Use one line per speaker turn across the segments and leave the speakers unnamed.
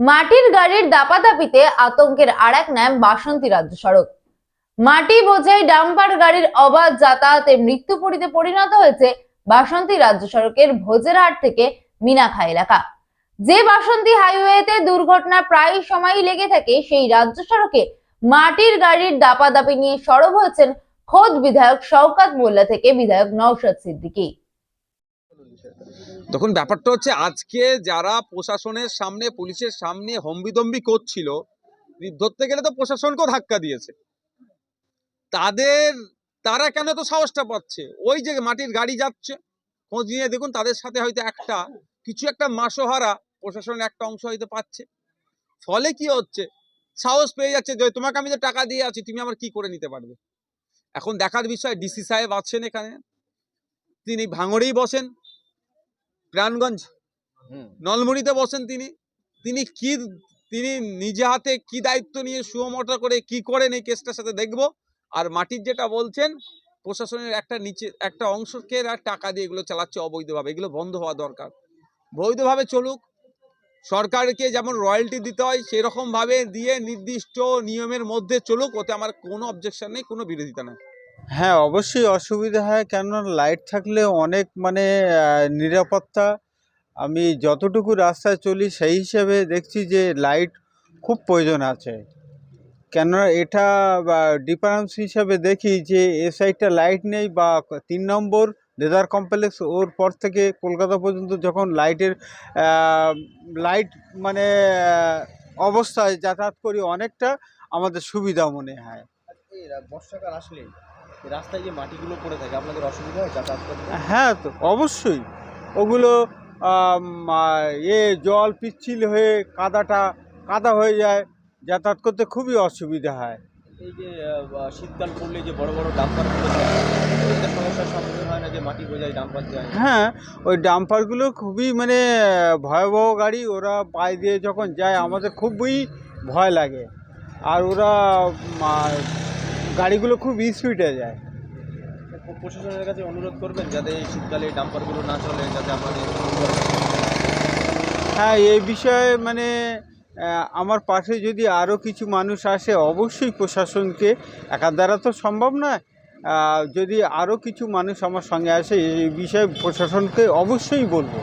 মাটির গাড়ির দাপাদাপিতে আতঙ্কের আরেক নাম বাসন্তী রাজ্য সড়ক। মাটি বোঝাই ডাম্পার গাড়ির অবাধ যাতায়াতে মৃত্যুপুরীতে পরিণত হয়েছে বাসন্তী রাজ্য সড়কের ভোজেরহাট থেকে মিনাখা এলাকা। যে বাসন্তী হাইওয়েতে দুর্ঘটনা প্রায় সময়ই লেগে থাকে, সেই রাজ্য সড়কে মাটির গাড়ির দাপাদাপি নিয়ে সরব হয়েছেন খোদ বিধায়ক শওকাত মোল্লা থেকে বিধায়ক নওশাদ সিদ্দিকী।
দেখুন ব্যাপারটা হচ্ছে আজকে যারা প্রশাসনের সামনে, পুলিশের সামনে হম্বিদম্বি করছিল ধরতে গেলে তো প্রশাসনকেও ধাক্কা দিয়েছে। তাদের, তারা কেন তো সাহসটা পাচ্ছে? ওই যে মাটির গাড়ি যাচ্ছে, খোঁজ নিয়ে দেখুন তাদের সাথে হয়তো একটা, কিছু একটা মাসোহারা প্রশাসনের একটা অংশ হয়তো পাচ্ছে। ফলে কি হচ্ছে? সাহস পেয়ে যাচ্ছে যে তোমাকে আমি যে টাকা দিয়ে আছি, তুমি আমার কি করে নিতে পারবে? এখন দেখার বিষয় ডিসি সাহেব আছেন এখানে। তিনি ভাঙড়েই বসেন। প্রাণগঞ্জ। নলমুড়িতে বসেন তিনি। তিনি কি তিনি নিজে হাতে কি দায়িত্ব নিয়ে সুমোটা করে কি করেন এই কেসটার সাথে দেখব। আর মাটির যেটা বলছেন প্রশাসনের একটা নিচে একটা অংশকে আর টাকা দিয়ে এগুলো চালাচ্ছে অবৈধভাবে। এগুলো বন্ধ হওয়া দরকার। বৈধভাবে চলুক। সরকারকে যেমন রয়্যালটি দিতে হয় সেরকমভাবে দিয়ে নির্দিষ্ট নিয়মের মধ্যে চলুক। ওতে আমার কোনো অবজেকশন নেই কোনো বিরোধিতা নেই।
হ্যাঁ অবশ্যই অসুবিধা হয়। কেননা লাইট থাকলে অনেক মানে নিরাপত্তা। আমি যতটুকু রাস্তায় চলি, সেই হিসেবে দেখছি যে লাইট খুব প্রয়োজন আছে। কেননা এটা ডিফারেন্স হিসাবে দেখি যে, এ সাইডটা লাইট নেই বা, তিন নম্বর লেদার কমপ্লেক্স ওর পর থেকে কলকাতা পর্যন্ত যখন লাইটের লাইট মানে অবস্থায় যাতায়াত করি অনেকটা, আমাদের সুবিধা মনে হয়।
বর্ষাকাল আসলে রাস্তায় যে মাটিগুলো পড়ে থাকে আপনাদের অসুবিধা হয় যাতায়াত করতে?
হ্যাঁ তো অবশ্যই। ওগুলো এ জল পিচ্ছিল হয়ে কাদাটা কাদা হয়ে যায় যাতায়াত করতে খুবই অসুবিধা হয়।
এই যে শীতকাল পড়লে যে বড় বড় ডাম্পার সমস্যার সম্মুখীন হয় না যে মাটি বোঝাই ডাম্পার যায়?
হ্যাঁ ওই ডাম্পারগুলো খুবই মানে ভয়াবহ গাড়ি ওরা পায়ে দিয়ে যখন যায় আমাদের খুবই ভয় লাগে। আর ওরা গাড়িগুলো খুব স্পিডে যায়।
প্রশাসনের কাছে অনুরোধ করবেন যাতে এই শীতকালে ডাম্পারগুলো না চলে যাতে আমাদের
হ্যাঁ এই বিষয়ে মানে আমার পাশে যদি আরও কিছু মানুষ আসে অবশ্যই প্রশাসনকে। একার দ্বারা তো সম্ভব নয়। যদি আরও কিছু মানুষ আমার সঙ্গে আসে এই বিষয়ে প্রশাসনকে অবশ্যই বলব।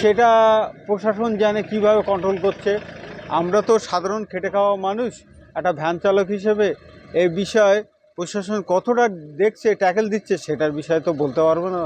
সেটা প্রশাসন জানে কীভাবে কন্ট্রোল করছে। আমরা তো সাধারণ খেটে খাওয়া মানুষ, একটা ভ্যান চালক হিসেবে এই বিষয়ে প্রশাসন কতটা দেখছে, ট্যাকেল দিচ্ছে, সেটার বিষয়ে তো বলতে পারব না।